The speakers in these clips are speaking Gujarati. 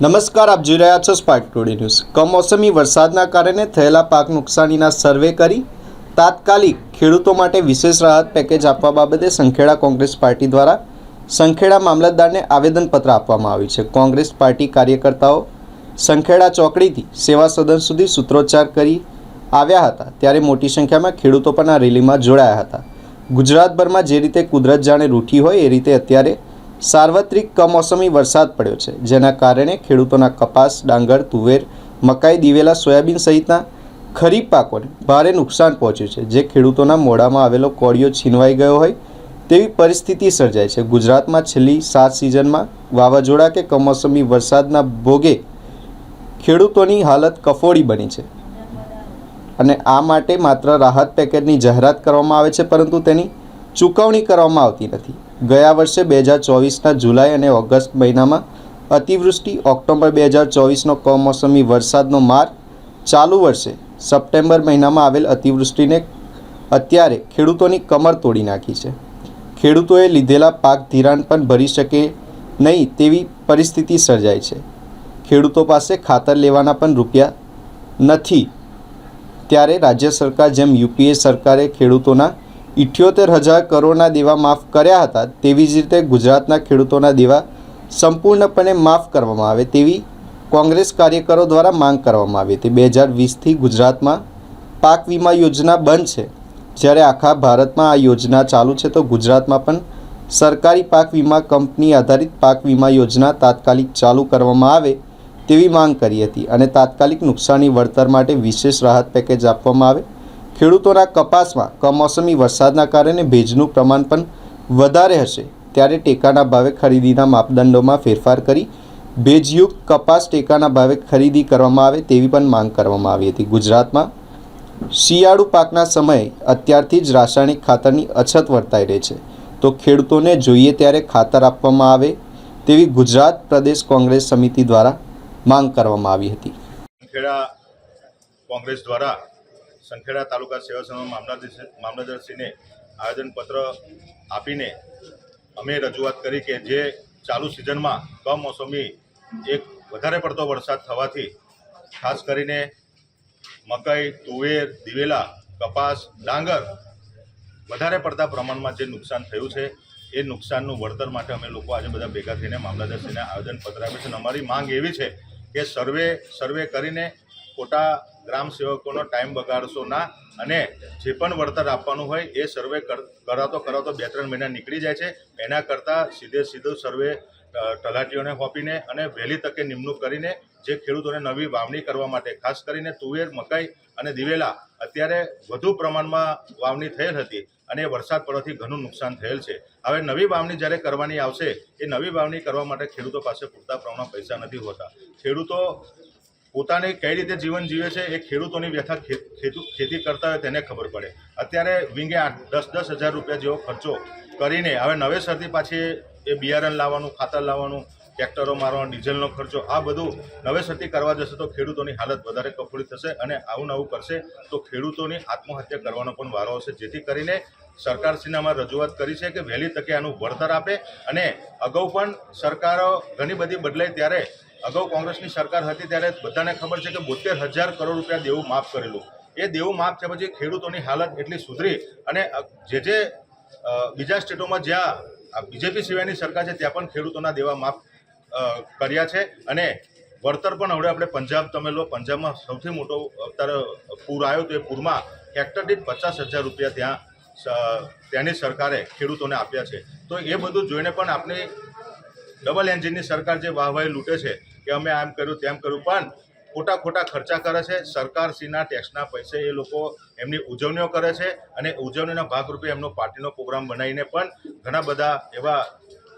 નમસ્કાર, આપ જોઈ રહ્યા છો સ્પાર્ક ટુડે ન્યૂઝ કમોસમી વરસાદના કારણે થયેલા પાક નુકસાનીના સર્વે કરી તાત્કાલિક ખેડૂતો માટે વિશેષ રાહત પેકેજ આપવા બાબતે સંખેડા કોંગ્રેસ પાર્ટી દ્વારા સંખેડા મામલતદારને આવેદનપત્ર આપવામાં આવ્યું છે. કોંગ્રેસ પાર્ટી કાર્યકર્તાઓ સંખેડા ચોકડીથી સેવા સદન સુધી સૂત્રોચ્ચાર કરી આવ્યા હતા, ત્યારે મોટી સંખ્યામાં ખેડૂતો પણ આ રેલીમાં જોડાયા હતા. ગુજરાતભરમાં જે રીતે કુદરત જાણે રૂઠી હોય એ રીતે અત્યારે સાર્વત્રિક કમોસમી વરસાદ પડ્યો છે, જેના કારણે ખેડૂતોના કપાસ, ડાંગર, તુવેર, મકાઈ, દિવેલા, સોયાબીન સહિતના ખરીફ પાકોને ભારે નુકસાન પહોંચ્યું છે. જે ખેડૂતોના મોઢામાં આવેલો કોળિયો છીનવાઈ ગયો હોય તેવી પરિસ્થિતિ સર્જાય છે. ગુજરાતમાં છેલ્લી સાત સિઝનમાં વાવાઝોડા કે કમોસમી વરસાદના ભોગે ખેડૂતોની હાલત કફોડી બની છે અને આ માટે માત્ર રાહત પેકેજની જાહેરાત કરવામાં આવે છે, પરંતુ તેની ચૂકવણી કરવામાં આવતી નથી. ગયા વર્ષે બે હજાર ચોવીસના જુલાઈ અને ઓગસ્ટ મહિનામાં અતિવૃષ્ટિ, ઓક્ટોબર બે હજાર ચોવીસનો કમોસમી વરસાદનો માર, ચાલુ વર્ષે સપ્ટેમ્બર મહિનામાં આવેલ અતિવૃષ્ટિને અત્યારે ખેડૂતોની કમર તોડી નાખી છે. ખેડૂતોએ લીધેલા પાક ધિરાણ પણ ભરી શકે નહીં તેવી પરિસ્થિતિ સર્જાય છે. ખેડૂતો પાસે ખાતર લેવાના પણ રૂપિયા નથી. ત્યારે રાજ્ય સરકાર જેમ યુપીએ સરકારે ખેડૂતોના ઇઠ્યોતેર હજાર કરોડના દેવા માફ કર્યા હતા તેવી જ રીતે ગુજરાતના ખેડૂતોના દેવા સંપૂર્ણપણે માફ કરવામાં આવે તેવી કોંગ્રેસ કાર્યકરો દ્વારા માંગ કરવામાં આવી હતી. બે હજાર વીસથી ગુજરાતમાં પાક વીમા યોજના બંધ છે. જ્યારે આખા ભારતમાં આ યોજના ચાલુ છે તો ગુજરાતમાં પણ સરકારી પાક વીમા કંપની આધારિત પાક વીમા યોજના તાત્કાલિક ચાલુ કરવામાં આવે તેવી માંગ કરી હતી અને તાત્કાલિક નુકસાની વળતર માટે વિશેષ રાહત પેકેજ આપવામાં આવે ખેડૂતોના કપાસમાં કમોસમી વરસાદના કારણે ભેજનું પ્રમાણ પણ વધારે હશે. ત્યારે ટેકાના ભાવે ખરીદીના માપદંડોમાં ફેરફાર કરી ભેજયુક્ત કપાસ ટેકાના ભાવે ખરીદી કરવામાં આવે તેવી પણ માંગ કરવામાં આવી હતી. ગુજરાતમાં શિયાળુ પાકના સમયે અત્યારથી જ રાસાયણિક ખાતરની અછત વર્તાઈ રહી છે. તો ખેડૂતોને જોઈએ ત્યારે ખાતર આપવામાં આવે તેવી ગુજરાત પ્રદેશ કોંગ્રેસ સમિતિ દ્વારા માંગ કરવામાં આવી હતી. કોંગ્રેસ દ્વારા સંખેડા તાલુકા સેવા સંઘ મામલતદાર મામલતદારશ્રીને આવેદનપત્ર આપીને અમે રજૂઆત કરી કે જે ચાલુ સિઝનમાં કમોસમી એક વધારે પડતો વરસાદ થવાથી ખાસ કરીને મકાઈ, તુવેર, દિવેલા, કપાસ, ડાંગર વધારે પડતા પ્રમાણમાં જે નુકસાન થયું છે, એ નુકસાનનું વળતર માટે અમે લોકો આજે બધા ભેગા થઈને મામલતદારશ્રીને આવેદનપત્ર આપ્યું છે અમારી માંગ એવી છે કે સર્વે સર્વે કરીને ખોટા ગ્રામ સેવકોનો ટાઈમ બગાડશો ના અને જે પણ વળતર આપવાનું હોય એ સર્વે કર- કરાવતો કરાવતો બે ત્રણ મહિના નીકળી જાય છે. એના કરતાં સીધે સીધો સર્વે તલાટીઓને સોંપીને અને વહેલી તકે નિમણૂક કરીને જે ખેડૂતોને નવી વાવણી કરવા માટે, ખાસ કરીને તુવેર, મકાઈ અને દિવેલા અત્યારે વધુ પ્રમાણમાં વાવણી થયેલ હતી અને વરસાદ પડવાથી ઘણું નુકસાન થયેલ છે. હવે નવી વાવણી જ્યારે કરવાની આવશે, એ નવી વાવણી કરવા માટે ખેડૂતો પાસે પૂરતા પ્રમાણમાં પૈસા નથી હોતા. ખેડૂતો પોતાને કઈ રીતે જીવન જીવે છે એ ખેડૂતોની વ્યથા ખેતુ- કરતા હોય તેને ખબર પડે. અત્યારે વિંગે દસ દસ હજાર રૂપિયા જેવો ખર્ચો કરીને હવે નવેસરથી પાછી એ બિયારણ લાવવાનું, ખાતર લાવવાનું, ટ્રેક્ટરો મારવાનો, ડીઝલનો ખર્ચો, આ બધું નવેસરથી કરવા જશે તો ખેડૂતોની હાલત વધારે કફોડી થશે અને આવું નવું કરશે તો ખેડૂતોની આત્મહત્યા કરવાનો પણ વારો હશે જેથી કરીને સરકારશ્રીનામાં રજૂઆત કરી છે કે વહેલી તકે આનું વળતર આપે અને અગાઉ પણ સરકારો ઘણી બધી બદલાઈ ત્યારે અગાઉ કોંગ્રેસની સરકાર હતી ત્યારે બધાને ખબર છે કે બોતેર હજાર કરોડ રૂપિયા દેવું માફ કરેલું. એ દેવું માફ થયા પછી ખેડૂતોની હાલત એટલી સુધરી અને જે જે બીજા સ્ટેટોમાં જ્યાં બીજેપી સિવાયની સરકાર છે ત્યાં પણ ખેડૂતોના દેવા માફ કર્યા છે અને વળતર પણ હવે આપણે પંજાબ તમે લો, પંજાબમાં સૌથી મોટો અત્યારે પૂર આવ્યો તો એ પૂરમાં હેક્ટર દીઠ પચાસ હજાર રૂપિયા ત્યાં તેની સરકારે ખેડૂતોને આપ્યા છે. તો એ બધું જોઈને પણ આપણી ડબલ એન્જિનની સરકાર જે વાહવાહી લૂંટે છે કે અમે આમ કર્યું, તેમ કર્યું. પણ ખોટા ખોટા ખર્ચા કરે છે. સરકારશ્રીના ટેક્સના પૈસે એ લોકો એમની ઉજવણીઓ કરે છે અને ઉજવણીના ભાગરૂપે એમનો પાર્ટીનો પ્રોગ્રામ બનાવીને પણ ઘણા બધા એવા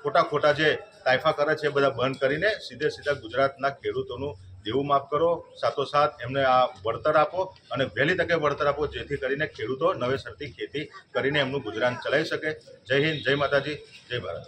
ખોટા ખોટા જે તાઇફા કરે છે એ બધા બંધ કરીને સીધે સીધા ગુજરાતના ખેડૂતોનું દેવું માફ કરો. સાથોસાથ એમને આ વળતર આપો અને વહેલી તકે વળતર આપો, જેથી કરીને ખેડૂતો નવેસરથી ખેતી કરીને એમનું ગુજરાન ચલાવી શકે. જય હિન્દ, જય માતાજી, જય ભારત.